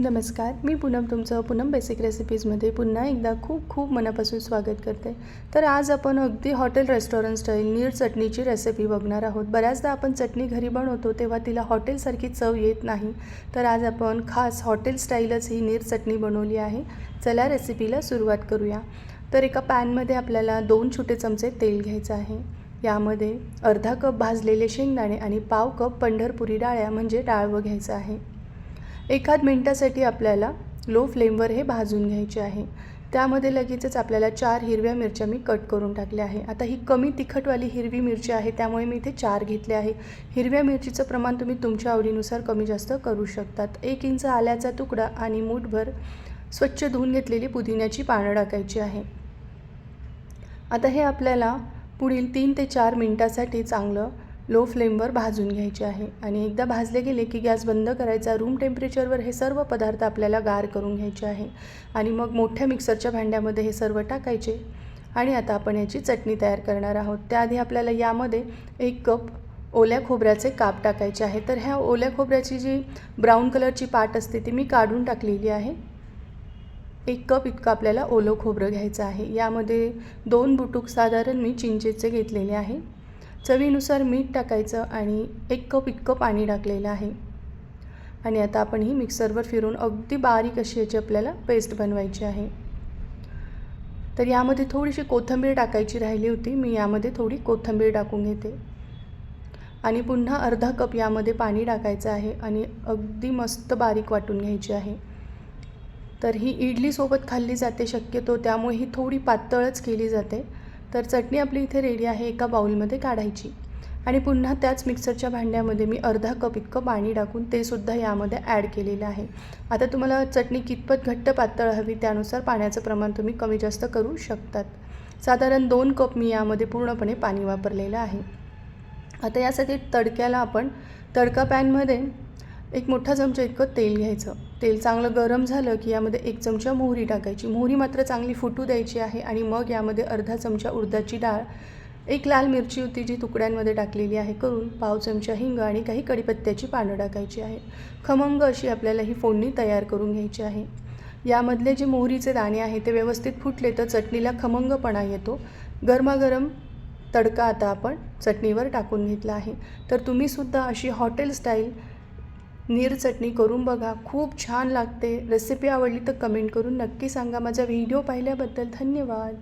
नमस्कार मी पूनम तुमचं पूनम बेसिक रेसिपीजमध्ये पुन्हा एकदा खूप खूप मनापासून स्वागत करते. तर आज आपण अगदी हॉटेल रेस्टॉरंट स्टाईल नीर चटणीची रेसिपी बघणार आहोत. बऱ्याचदा आपण चटणी घरी बनवतो तेव्हा तिला हॉटेलसारखी चव येत नाही. तर आज आपण खास हॉटेल स्टाईलच ही नीर चटणी बनवली आहे. चला रेसिपीला सुरुवात करूया. तर एका पॅनमध्ये आपल्याला दोन छोटे चमचे तेल घ्यायचं आहे. यामध्ये अर्धा कप भाजलेले शेंगदाणे आणि पाव कप पंढरपुरी डाळ्या म्हणजे डाळवं घ्यायचं आहे. एखाद मिनटासाठी आपल्याला लो फ्लेमवर हे भाजून घ्यायचे आहे. त्यामध्ये लगेचच आपल्याला चार हिरव्या मिरच्या मी कट करून टाकल्या आहे. आता ही कमी तिखटवाली हिरवी मिरची आहे त्यामुळे मी इथे चार घेतले आहे. हिरव्या मिरचीचं प्रमाण तुम्ही तुमच्या आवडीनुसार कमी जास्त करू शकतात. एक इंच आल्याचा तुकडा आणि मूठभर स्वच्छ धुवून घेतलेली पुदिन्याची पानं टाकायची आहे. आता हे आपल्याला पुढील तीन ते चार मिनटासाठी चांगलं लो फ्लेमवर भाजून घ्यायचे आहे. आणि एकदा भाजले गेले की गॅस बंद करायचा. रूम टेम्परेचरवर हे सर्व पदार्थ आपल्याला गार करून घ्यायचे आहे. आणि मग मोठ्या मिक्सरच्या भांड्यामध्ये हे सर्व टाकायचे. आणि आता आपण याची चटणी तयार करणार आहोत. त्याआधी आपल्याला यामध्ये एक कप ओल्या खोबऱ्याचे काप टाकायचे आहे. तर ह्या ओल्या खोबऱ्याची जी ब्राऊन कलरची पाट असते ती मी काढून टाकलेली आहे. एक कप इतकं आपल्याला ओलं खोबरं घ्यायचं आहे. यामध्ये दोन बुटूक साधारण मी चिंचेचे घेतलेले आहे. चवीनुसार मीठ टाकायचं आणि एक कप इतकं पाणी टाकलेलं आहे. आणि आता आपण ही मिक्सरवर फिरून अगदी बारीक अशी याची आपल्याला पेस्ट बनवायची आहे. तर यामध्ये थोडीशी कोथिंबीर टाकायची राहिली होती. मी यामध्ये थोडी कोथिंबीर टाकून घेते. आणि पुन्हा अर्धा कप यामध्ये पाणी टाकायचं आहे आणि अगदी मस्त बारीक वाटून घ्यायची आहे. तर ही इडलीसोबत खाल्ली जाते शक्यतो त्यामुळे ही थोडी पातळच केली जाते. तर चटणी आपली इथे रेडी आहे एका बाउलमध्ये काढायची. आणि पुन्हा त्याच मिक्सरच्या भांड्यामध्ये मी अर्धा कप इतकं पाणी टाकून ते सुद्धा यामध्ये ॲड केलेलं आहे. आता तुम्हाला चटणी कितपत घट्ट पातळ हवी त्यानुसार पाण्याचं प्रमाण तुम्ही कमी जास्त करू शकतात. साधारण दोन कप मी यामध्ये पूर्णपणे पाणी वापरलेलं आहे. आता यासाठी तडक्याला आपण तडका पॅनमध्ये एक मोठा चमचा इतकं तेल घ्यायचं. तेल चांगलं गरम झालं की यामध्ये एक चमचा मोहरी टाकायची. मोहरी मात्र चांगली फुटू द्यायची आहे आणि मग यामध्ये अर्धा चमचा उडदाची डाळ एक लाल मिरची होती जी तुकड्यांमध्ये टाकलेली आहे. करून पाव चमचा हिंग आणि काही कढीपत्त्याची पानं टाकायची आहे खमंग अशी आपल्याला ही फोडणी तयार करून घ्यायची आहे. यामधले जे मोहरीचे दाणे आहे ते व्यवस्थित फुटले तर चटणीला खमंगपणा येतो. गरमागरम तडका आता आपण चटणीवर टाकून घेतला आहे. तर तुम्हीसुद्धा अशी हॉटेल स्टाईल नीर चटणी करून बघा. खूप छान लागते. रेसिपी आवडली तर कमेंट करून नक्की सांगा. माझा व्हिडिओ पाहिल्याबद्दल धन्यवाद.